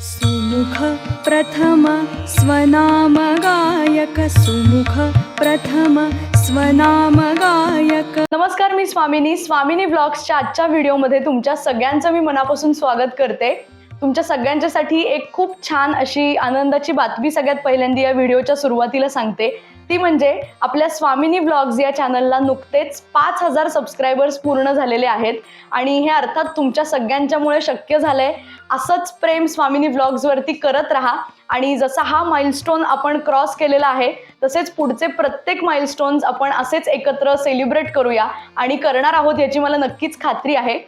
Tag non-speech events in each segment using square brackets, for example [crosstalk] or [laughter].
सुमुख प्रथम स्वनामगायक सुमुख प्रथम स्वनामगायक नमस्कार मी स्वामिनी. स्वामिनी ब्लॉग्सच्या आजच्या व्हिडिओमध्ये तुमच्या सगळ्यांचं मी मनापासून स्वागत करते. तुमच्या सगळ्यांच्यासाठी एक खूप छान अशी आनंदाची बातमी सगळ्यात पहिल्यांदा या व्हिडिओच्या सुरुवातीला सांगते. ती म्हणजे आपल्या स्वामिनी ब्लॉग्स या चॅनलला नुकतेच पाच हजार सबस्क्रायबर्स पूर्ण झालेले आहेत. आणि हे अर्थात तुमच्या सगळ्यांच्यामुळे शक्य झालंय असंच प्रेम स्वामिनी ब्लॉग्सवरती करत राहा. आणि जसा हा माइलस्टोन आपण क्रॉस केलेला आहे तसेच पुढचे प्रत्येक माइलस्टोन्स आपण असेच एकत्र सेलिब्रेट करूया. आणि करणार आहोत याची मला नक्कीच खात्री आहे.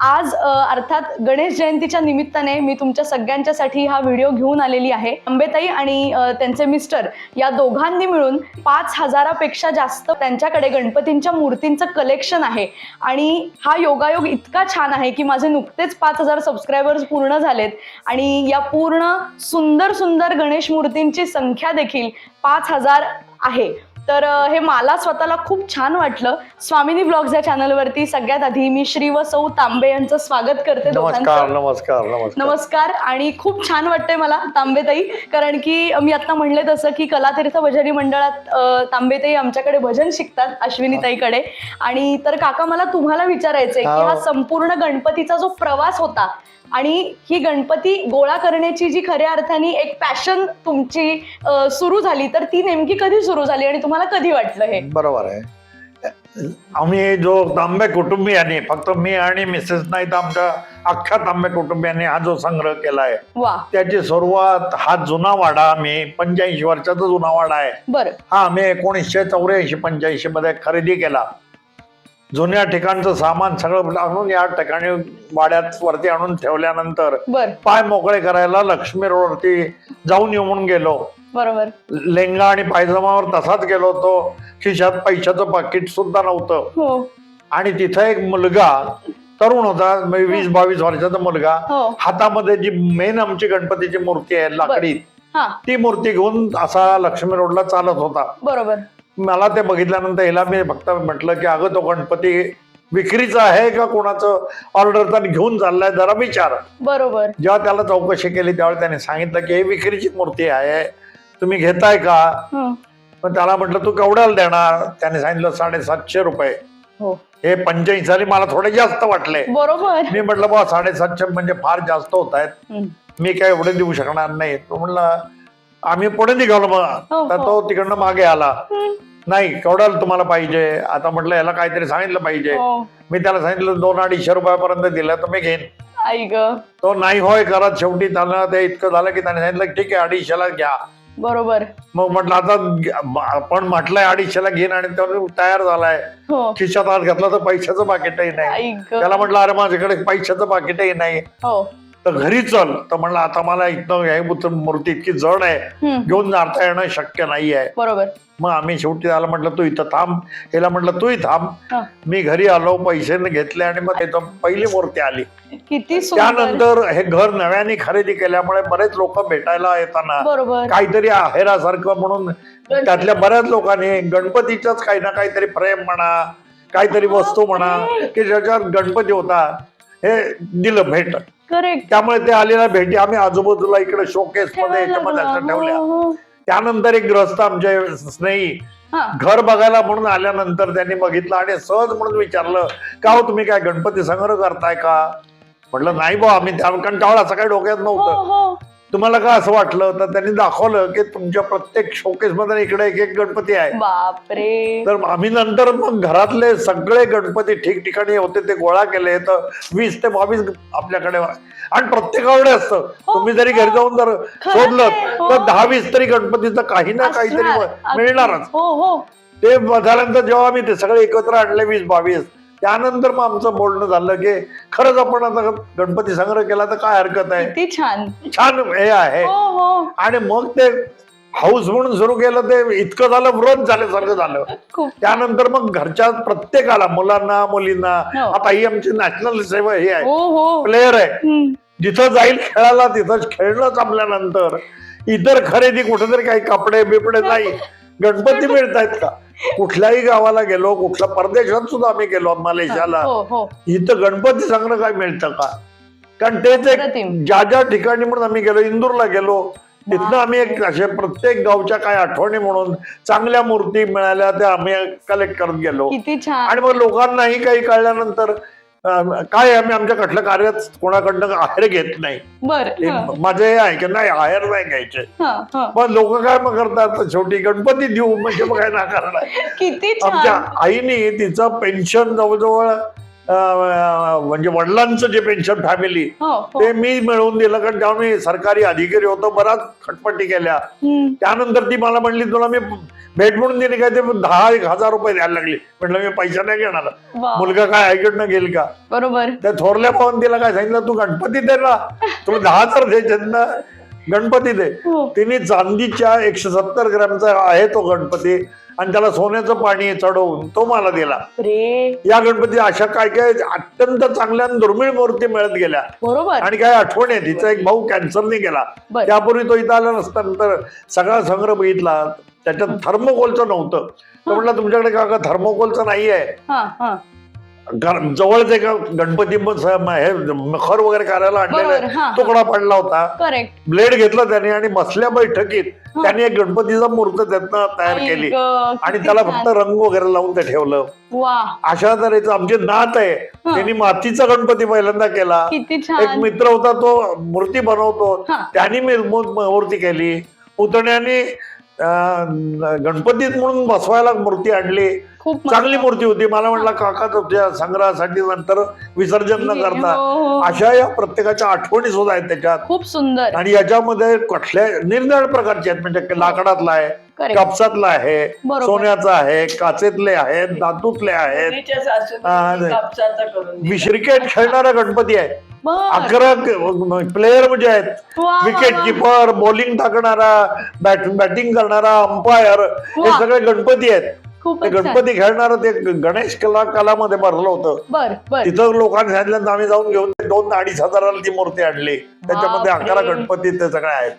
आज अर्थात गणेश जयंतीच्या निमित्ताने मी तुमच्या सगळ्यांच्यासाठी हा व्हिडिओ घेऊन आलेली आहे. अंबेताई आणि त्यांचे मिस्टर या दोघांनी मिळून पाच हजारापेक्षा जास्त त्यांच्याकडे गणपतींच्या मूर्तींचं कलेक्शन आहे. आणि हा योगायोग इतका छान आहे की माझे नुकतेच पाच हजार सबस्क्रायबर्स पूर्ण झालेत आणि या पूर्ण सुंदर सुंदर गणेश मूर्तींची संख्या देखील पाच हजार आहे. तर हे मला स्वतःला खूप छान वाटलं. स्वामिनी ब्लॉग्स या चॅनलवरती सगळ्यात आधी मी श्री व सौ तांबे यांचं स्वागत करते नमस्कार नमस्कार नमस्कार. नमस्कार. आणि खूप छान वाटतंय मला तांबेताई कारण की मी आता म्हणले तसं की कलातीर्थ भजनी मंडळात तांबेताई आमच्याकडे भजन शिकतात अश्विनीताईकडे. आणि तर काका मला तुम्हाला विचारायचंय की. हा संपूर्ण गणपतीचा जो प्रवास होता आणि ही गणपती गोळा करण्याची जी खऱ्या अर्थाने एक पॅशन तुमची सुरू झाली तर ती नेमकी कधी सुरू झाली आणि तुम्हाला कधी वाटलं हे? बरोबर आहे. आम्ही जो तांबे कुटुंबियांनी फक्त मी आणि मिसेस नाही तर आमच्या अख्ख्या तांबे कुटुंबियांनी हा जो संग्रह केलाय वा. त्याची सुरुवात हा जुना वाडा आम्ही पंच्याऐंशी वर्षाचा जुना वाडा आहे. बर. हा आम्ही एकोणीसशे चौऱ्याऐंशी पंच्याऐंशी मध्ये खरेदी केला. जुन्या ठिकाणचं सामान सगळं आणून या ठिकाणी वाड्यात वरती आणून ठेवल्यानंतर बर. पाय मोकळे करायला लक्ष्मी रोडवरती जाऊन येऊन गेलो. बरोबर. लेंगा आणि पायजमावर तसाच गेलो होतो. खिशात पैशाचं पाकिट सुद्धा नव्हतं. हो. आणि तिथं एक मुलगा तरुण होता म्हणजे वीस बावीस वर्षाचा मुलगा. हो. हातामध्ये जी मेन आमची गणपतीची मूर्ती आहे लाकडी हा. ती मूर्ती घेऊन असा लक्ष्मी रोडला चालत होता. बरोबर. मला ते बघितल्यानंतर हिला मी फक्त म्हटलं की अगं तो गणपती विक्रीचा आहे का कोणाचं ऑर्डर तर घेऊन चाललाय जरा विचार. बरोबर. जेव्हा त्याला चौकशी केली त्यावेळी त्याने सांगितलं की हे विक्रीची मूर्ती आहे. तुम्ही घेताय का. पण त्याला म्हटलं तू केवढ्याला देणार? त्याने सांगितलं साडेसातशे रुपये. हो. हे पंच्याऐंशी मला थोडे जास्त वाटले. बरोबर. मी म्हटलं बा साडेसातशे म्हणजे फार जास्त होत आहेत. मी काय एवढे देऊ शकणार नाही. तो म्हणला आम्ही पुढे निघालो हो, मग तर हो. तो तिकडनं मागे आला. हं. नाही केवढ्याला तुम्हाला पाहिजे? आता म्हटलं याला काहीतरी सांगितलं पाहिजे. हो. मी त्याला सांगितलं दोन अडीचशे रुपयापर्यंत दिलं तर मी घेईन. तो नाही होय करत शेवटी त्याला ते इतकं झालं की त्याने सांगितलं ठीक आहे अडीचशेला घ्या. बरोबर. मग म्हटलं आता आपण म्हटलंय अडीचशेला घेईन आणि तो तयार झालाय. हो. खिशात हात घातला तर पैशाचं पाकिटही नाही. त्याला म्हटलं अरे माझ्याकडे पैशाचं पाकिटही नाही. हो. तर घरी चल. तर म्हणलं आता मला हे बुत- मूर्ती इतकी जड आहे. घेऊन जाता येणं शक्य नाही आहे बरोबर. मग आम्ही शेवटी त्याला म्हटलं तू इथं थांब. हिला म्हटलं तूही थांब. मी घरी आलो पैसे घेतले आणि मग पहिली मूर्ती आली. किती त्यानंतर हे घर नव्याने खरेदी केल्यामुळे बरेच लोक भेटायला येताना काहीतरी आहेरासारखं म्हणून त्यातल्या बऱ्याच लोकांनी गणपतीच्याच काही ना काहीतरी फ्रेम म्हणा काहीतरी वस्तू म्हणा की ज्याच्यावर गणपती होता. हे दिलं भेट करेक्ट त्यामुळे ते आलेल्या भेटी आम्ही आजूबाजूला इकडे शोकेस मध्ये याच्यामध्ये अशा ठेवल्या. हो, त्यानंतर एक ग्रस्त आमचे स्नेही हा. घर बघायला म्हणून आल्यानंतर त्यांनी बघितलं आणि सहज म्हणून विचारलं का हो तुम्ही काय गणपती संग्रह करताय का? म्हटलं नाही बा आम्ही त्या कारण त्यावेळेला असं काही डोक्यात हो नव्हतं. हो. तुम्हाला का असं वाटलं? तर त्यांनी दाखवलं की तुमच्या प्रत्येक शोकेस मध्ये इकडे एक एक गणपती आहे. बापरे. तर आम्ही नंतर मग घरातले सगळे गणपती ठिकठिकाणी होते ते गोळा केले. तर वीस ते बावीस आपल्याकडे आणि प्रत्येकाकडे असतं. तुम्ही जरी घरी जाऊन जर खरंच शोधलं हो. तर दहा वीस तरी गणपतीचं काही ना काहीतरी असणार. मिळणारच. हो हो. ते झाल्यानंतर जेव्हा आम्ही ते सगळे एकत्र आणले वीस बावीस त्यानंतर मग आमचं बोलणं झालं की खरंच आपण आता गणपती संग्रह केला तर काय हरकत आहे? छान. छान हे आहे. हो हो. आणि मग ते हाऊस म्हणून सुरू केलं ते इतकं झालं व्रत झाल्यासारखं झालं. त्यानंतर मग घरच्या प्रत्येकाला मुलांना मुलींना हो. आता ही आमची नॅशनल सेवा ही आहे. प्लेअर आहे. जिथं जाईल खेळायला तिथं खेळणं संपल्यानंतर इतर खरेदी कुठेतरी काही कपडे बिपडे नाही गणपती मिळतायत का? कुठल्याही गावाला गेलो कुठल्या परदेशात सुद्धा आम्ही गेलो मलेशियाला. हो हो इथं गणपती संग्रह काय मिळतं का? कारण तेच अप्रतिम. एक ज्या ज्या ठिकाणी म्हणून आम्ही गेलो इंदूरला गेलो तिथनं आम्ही एक असे प्रत्येक गावच्या काही आठवणी म्हणून चांगल्या मूर्ती मिळाल्या त्या आम्ही कलेक्ट करत गेलो. किती छान. आणि मग लोकांनाही काही कळल्यानंतर काय आम्ही आमच्या कुठल्या कार्यात कोणाकडनं आहेर घेत नाही. बर हे माझं हे आहे की नाही आहेर नाही घ्यायचे. पण लोक काय मग करतात शेवटी गणपती देऊ म्हणजे मग काय नाकारणार. [laughs] आमच्या आईने तिचं पेन्शन जवळजवळ म्हणजे वडिलांचं जे पेन्शन फॅमिली हो हो. ते मी मिळवून दिलं कारण तेव्हा मी सरकारी अधिकारी होतो बराच खटपटी केल्या. त्यानंतर ती मला म्हणली तुला मी भेट म्हणून दिली काय? ते दहा एक हजार रुपये द्यायला लागली. म्हटलं मी पैसा नाही घेणार. मुलगा काय ऐकडनं घेईल का? बरोबर. त्या थोरल्या पाहून तिला काय सांगितलं तू गणपती दे ना. तुला दहा हजार द्यायचे ना. गणपती दे. हो. तिने चांदीच्या एकशे सत्तर ग्रॅमचा आहे तो गणपती आणि त्याला सोन्याचं पाणी चढवून तो मला दिला. या गणपती अशा काय काय अत्यंत चांगल्या दुर्मिळ मूर्ती मिळत गेल्या. बरोबर. आणि काय आठवण आहे तिचा एक भाऊ कॅन्सरने गेला. त्यापूर्वी तो इथं आला नसल्यानंतर सगळा संग्रह बघितला. त्याच्यात थर्मोकोलचं नव्हतं. तो म्हटलं तुमच्याकडे का थर्मोकोलचं नाही आहे घर- जवळच एक गणपती म- स- म- हे मखर वगैरे करायला आणलेला हा. तुकडा पडला होता. करेक्ट ब्लेड घेतला त्याने आणि बसल्या बैठकीत त्याने एक गणपतीचा मूर्त त्यातनं तयार केली. आणि त्याला फक्त रंग वगैरे लावून ते ठेवलं. वा. अशा तऱ्हेचं आमचे नात आहे. त्यांनी मातीचा गणपती पहिल्यांदा केला. किती एक छान. मित्र होता तो मूर्ती बनवतो. हा. त्यांनी मी मू- मूर्ती केली. पुतण्याने गणपतीत म्हणून बसवायला मूर्ती आणली. खूप. चांगली मूर्ती होती. मला म्हटलं काका तुमच्या संग्रहासाठी नंतर विसर्जन न करता हो, हो. अशा या प्रत्येकाच्या आठवणी सुद्धा आहेत त्याच्यात. खूप सुंदर. आणि याच्यामध्ये कुठल्या निरनिराळ प्रकारचे आहेत. म्हणजे लाकडातला आहे कापसातला आहे. सोन्याचा आहे काचेतले आहेत धातूतले आहेत. हा. क्रिकेट खेळणारा गणपती आहे. अकरा प्लेयर म्हणजे आहेत. विकेट. किपर बॉलिंग टाकणारा बॅट बॅटिंग करणारा अंपायर हे. सगळे गणपती आहेत. गणपती खेळणारं ते गणेश कला कलामध्ये भरलं होतं. तिथं लोकांनी सांगितलं आम्ही जाऊन घेऊन ते दोन अडीच हजाराला ती मूर्ती आणली. त्याच्यामध्ये. अकरा गणपती ते सगळे आहेत.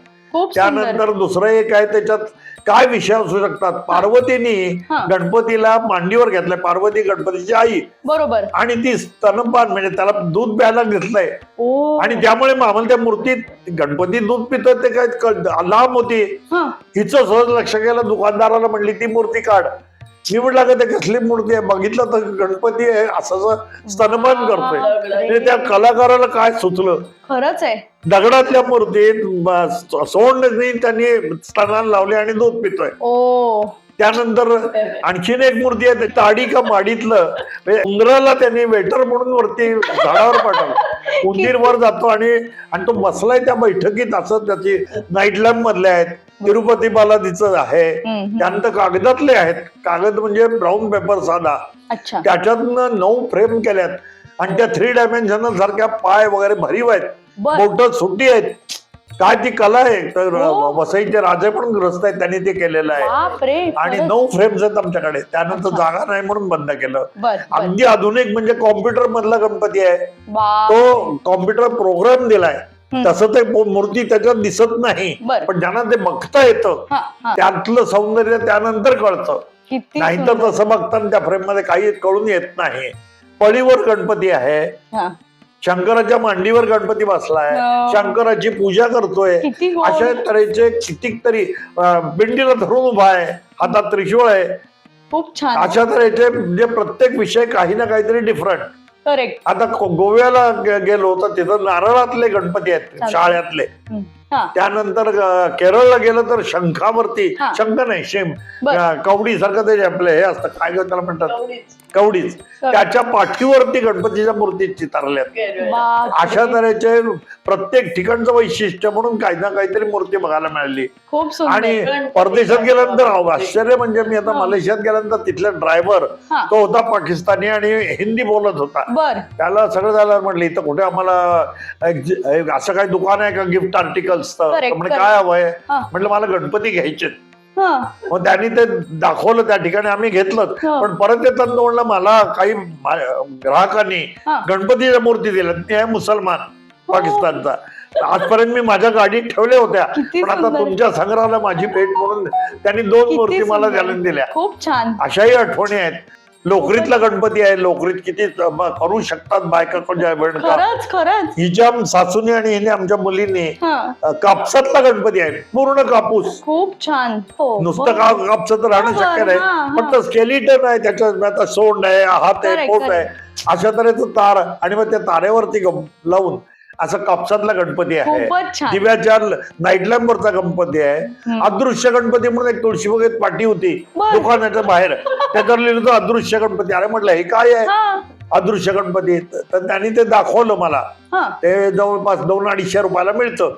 त्यानंतर दुसरं एक आहे त्याच्यात काय विषय असू शकतात? पार्वतीने हा. गणपतीला मांडीवर घेतलंय पार्वती गणपतीची आई. बरोबर. आणि ती स्तनपान म्हणजे त्याला दूध प्यायला घेतलंय. ओ. आणि त्यामुळे मग आम्हाला त्या मूर्तीत गणपती दूध पितो ते काय लांब होती. हा. हिचं सहज लक्ष गेलं दुकानदाराला म्हणली ती मूर्ती काढ. मी म्हटलं का ते कसली मूर्ती आहे बघितलं तर गणपती आहे असं स्तनपान करतोय. म्हणजे त्या कलाकाराला काय सुचलं? खरंच आहे. दगडातल्या मूर्तीत ब- सोंड त्यांनी स्तनाला लावले आणि दूध पितोय. ओ. त्यानंतर आणखीन एक मूर्ती आहे ते ताडी का माडीतलं. म्हणजे उंदराला त्यांनी वेटर म्हणून वरती झाडावर पाठवलं. उंदीर वर जातो आणि आणि तो बसलाय त्या बैठकीत असं त्याची नाईट लॅम्प मधले आहेत. तिरुपती बालाजीचं आहे. त्यानंतर कागदातले आहेत. कागद म्हणजे ब्राऊन पेपर साधा. अच्छा. त्याच्यातनं नऊ फ्रेम केल्यात. आणि त्या थ्री डायमेन्शन सारख्या पाय वगैरे भरीव आहेत. बोट सुटी आहेत. काय ती कला आहे? तर हो. वसईचे राजे पण ग्रस्त आहेत. त्यांनी ते केलेलं आहे. आणि. नऊ फ्रेम्स आहेत आमच्याकडे. त्यानंतर जागा नाही म्हणून बंद केलं. अगदी आधुनिक म्हणजे कॉम्प्युटर मधला गणपती आहे. तो कॉम्प्युटर प्रोग्राम दिलाय. तसं ते मूर्ती त्याच्यात दिसत नाही. पण ज्यांना ते बघता येतं त्यातलं सौंदर्य त्यानंतर कळतं. नाहीतर. तसं बघताना त्या फ्रेममध्ये काही कळून येत नाही. पळीवर गणपती आहे. शंकराच्या मांडीवर गणपती बसलाय हो. शंकराची पूजा करतोय. अशा तऱ्हेचे कितीक तरी अं, पिंडीला धरून उभा आहे. हातात त्रिशूळ आहे. खूप छान. अशा तऱ्हेचे म्हणजे प्रत्येक विषय काही ना काहीतरी डिफरंट करेक्ट आता को- गोव्याला गे- गेलो तर तिथं नारळातले गणपती आहेत. शाळ्यातले त्यानंतर केरळला गेलं तर शंखावरती. शंख नाही शेम. कवडी सारखं ते आपलं हे असतं काय त्याला म्हणतात? कवडीच. त्याच्या पाठीवरती गणपतीच्या मूर्ती चितारल्यात. अशा. तऱ्हेचे प्रत्येक ठिकाणचं वैशिष्ट्य म्हणून काही ना काहीतरी मूर्ती बघायला मिळाली. खूप सुंदर. आणि परदेशात गेल्यानंतर आश्चर्य म्हणजे मी आता. मलेशियात गेल्यानंतर तिथला ड्रायव्हर. तो होता पाकिस्तानी आणि हिंदी बोलत होता. त्याला सगळं झालं म्हटलं इथं कुठे आम्हाला असं काही दुकान आहे का गिफ्ट Correct, म्हणजे correct. काय हवंय हा. म्हटलं मला गणपती घ्यायचे हा मग त्यांनी ते दाखवलं त्या ठिकाणी आम्ही घेतलं हा. पण परत येताना म्हणलं मला काही मा- ग्राहकांनी हा. गणपतीच्या मूर्ती दिल्या ते आहे मुसलमान पाकिस्तानचा आजपर्यंत मी माझ्या गाडीत ठेवल्या होत्या किती पण आता सुंदर. तुमच्या संग्रहाला माझी भेट म्हणून त्यांनी दोन किती मूर्ती मला सुंदर. घालून दिल्या खूप छान अशाही आठवणी आहेत लोकरीतला गणपती आहे लोकरीत किती करू शकतात बायका खरंच खरंच. हिच्या सासूने आणि हिने आमच्या मुलीने कापसातला गणपती आहे पूर्ण कापूस. खूप छान. हो नुसतं. का कापसात राहणं शक्य नाही. फक्त स्केलिटन आहे त्याच्यात आता सोंड आहे हात आहे पोट आहे. अशा तऱ्हेचं तार आणि मग त्या तारेवरती लावून असं कापसातला गणपती आहे. दिव्याच्या नाईट लॅम्पवरचा गणपती आहे. अदृश्य गणपती म्हणून एक तुळशी बघत पाठी होती. दुकानाच्या बाहेर. त्याच्यावर लिहिलं होतं अदृश्य गणपती. अरे म्हटलं हे काय आहे? हा. अदृश्य गणपती. तर त्यांनी ते दाखवलं मला. ते जवळपास दोन अडीचशे रुपयाला मिळतं.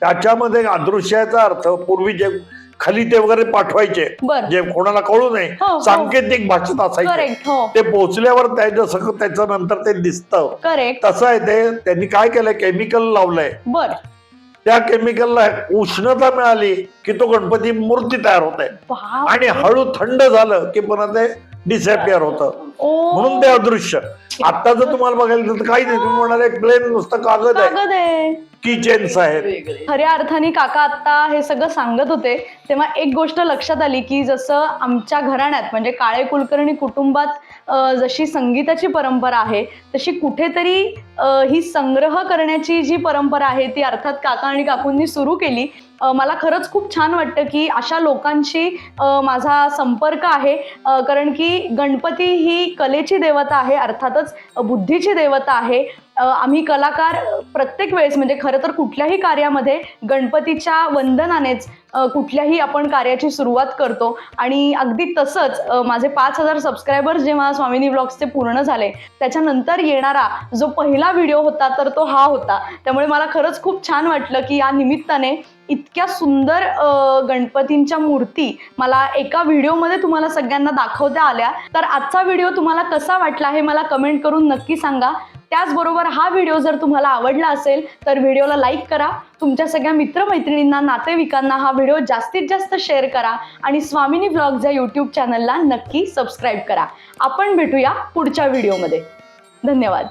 त्याच्यामध्ये अदृश्याचा अर्थ पूर्वी जे खाली ते वगैरे पाठवायचे. जे कोणाला कळू नये हो, हो. सांकेतिक भाषेत असायचे. हो. ते पोहोचल्यावर त्या जसं त्याचं नंतर ते दिसतं. तसं आहे ते. त्यांनी काय केलंय? केमिकल लावलंय. बर. त्या केमिकलला उष्णता मिळाली की तो गणपती मूर्ती तयार होत. आणि हळू थंड झालं की पुन्हा ते डिसअपिअर होतं. म्हणून ते अदृश्य. [laughs] आता जर तुम्हाला बघायला तर काही नाही. तुम्ही म्हणाले प्लेन नुसतं कागद आहे. कागद आहे. की चेन्स आहेत. खऱ्या अर्थाने काका आता हे सगळं सांगत होते. तेव्हा एक गोष्ट लक्षात आली की जसं आमच्या घराण्यात म्हणजे काळे कुलकर्णी कुटुंबात जशी संगीताची परंपरा आहे तशी कुठेतरी ही संग्रह करण्याची जी परंपरा आहे ती अर्थात काका आणि काकूंनी सुरू केली. मला खरंच खूप छान वाटतं की अशा लोकांशी माझा संपर्क आहे. कारण की गणपती ही कलेची देवता आहे अर्थातच बुद्धीची देवता आहे. आम्ही कलाकार प्रत्येक वेळेस म्हणजे खरं तर कुठल्याही कार्यामध्ये गणपतीच्या वंदनानेच कुठल्याही आपण कार्याची सुरुवात करतो. आणि अगदी तसंच माझे पाच हजार सबस्क्रायबर्स जेव्हा स्वामिनी ब्लॉग्सचे पूर्ण झाले त्याच्यानंतर येणारा जो पहिला व्हिडिओ होता तर तो हा होता. त्यामुळे मला खरंच खूप छान वाटलं की या निमित्ताने इतक्या सुंदर गणपतींच्या मूर्ती मला एका व्हिडिओमध्ये तुम्हाला सगळ्यांना दाखवता आल्या. तर आजचा व्हिडिओ तुम्हाला कसा वाटला हे मला कमेंट करून नक्की सांगा. त्याचबरोबर हा व्हिडिओ जर तुम्हाला आवडला असेल तर व्हिडिओला लाईक करा. तुमच्या सगळ्या मित्रमैत्रिणींना नातेवाईकांना हा व्हिडिओ जास्तीत जास्त शेअर करा आणि स्वामिनी ब्लॉगच्या या यूट्यूब चॅनलला नक्की सबस्क्राईब करा. आपण भेटूया पुढच्या व्हिडिओमध्ये धन्यवाद.